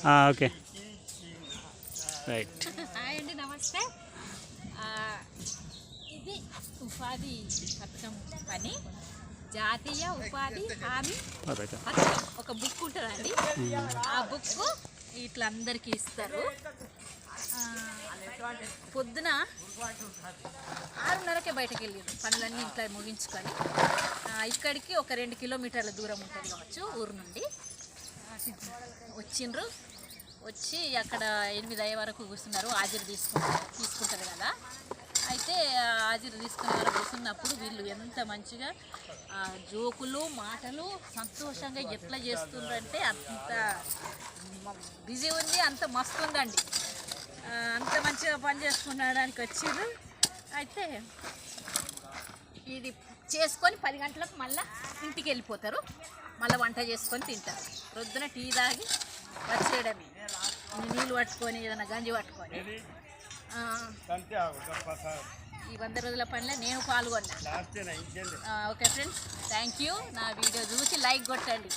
Okay. Right. Hi అండి నమస్తే. ఇది ఉపాధి పథకం పని. జాతీయ ఉపాధి హామీ పథకం. ఒక బుక్ ఉంటుందండి. ఆ బుక్ ఇట్లా అందరికీ ఇస్తారు పొద్దున ఆరున్నరకే బయటకు వెళ్ళారు పనులన్నీ ఇంట్లో ముగించుకొని. ఇక్కడికి ఒక రెండు కిలోమీటర్ల దూరం ఉంటుంది కావచ్చు ఊరు నుండి. వచ్చిండ్రు. వచ్చి అక్కడ ఎనిమిది అయ్యే వరకు కూర్చున్నారు. హాజరు తీసుకుంటారు తీసుకుంటారు కదా. అయితే హాజరు తీసుకునే వరకు కూర్చున్నప్పుడు వీళ్ళు ఎంత మంచిగా జోకులు మాటలు సంతోషంగా ఎట్లా చేస్తుండ్రు అంటే అంత బిజీ ఉంది అంత మస్తు ఉందండి. అంత మంచిగా పని చేసుకున్నాడానికి వచ్చిండ్రు. అయితే ఇది చేసుకొని పది గంటలకు మళ్ళీ ఇంటికి వెళ్ళిపోతారు. మళ్ళీ వంట చేసుకొని తింటారు. రొద్దున టీ తాగి వచ్చేయడమే. నీళ్ళు పట్టుకొని ఏదైనా గంజి పట్టుకొని. ఈ వంద రోజుల పనిలో నేను పాల్గొన్నా. Okay friends. Thank you. నా వీడియో చూసి లైక్ కొట్టండి.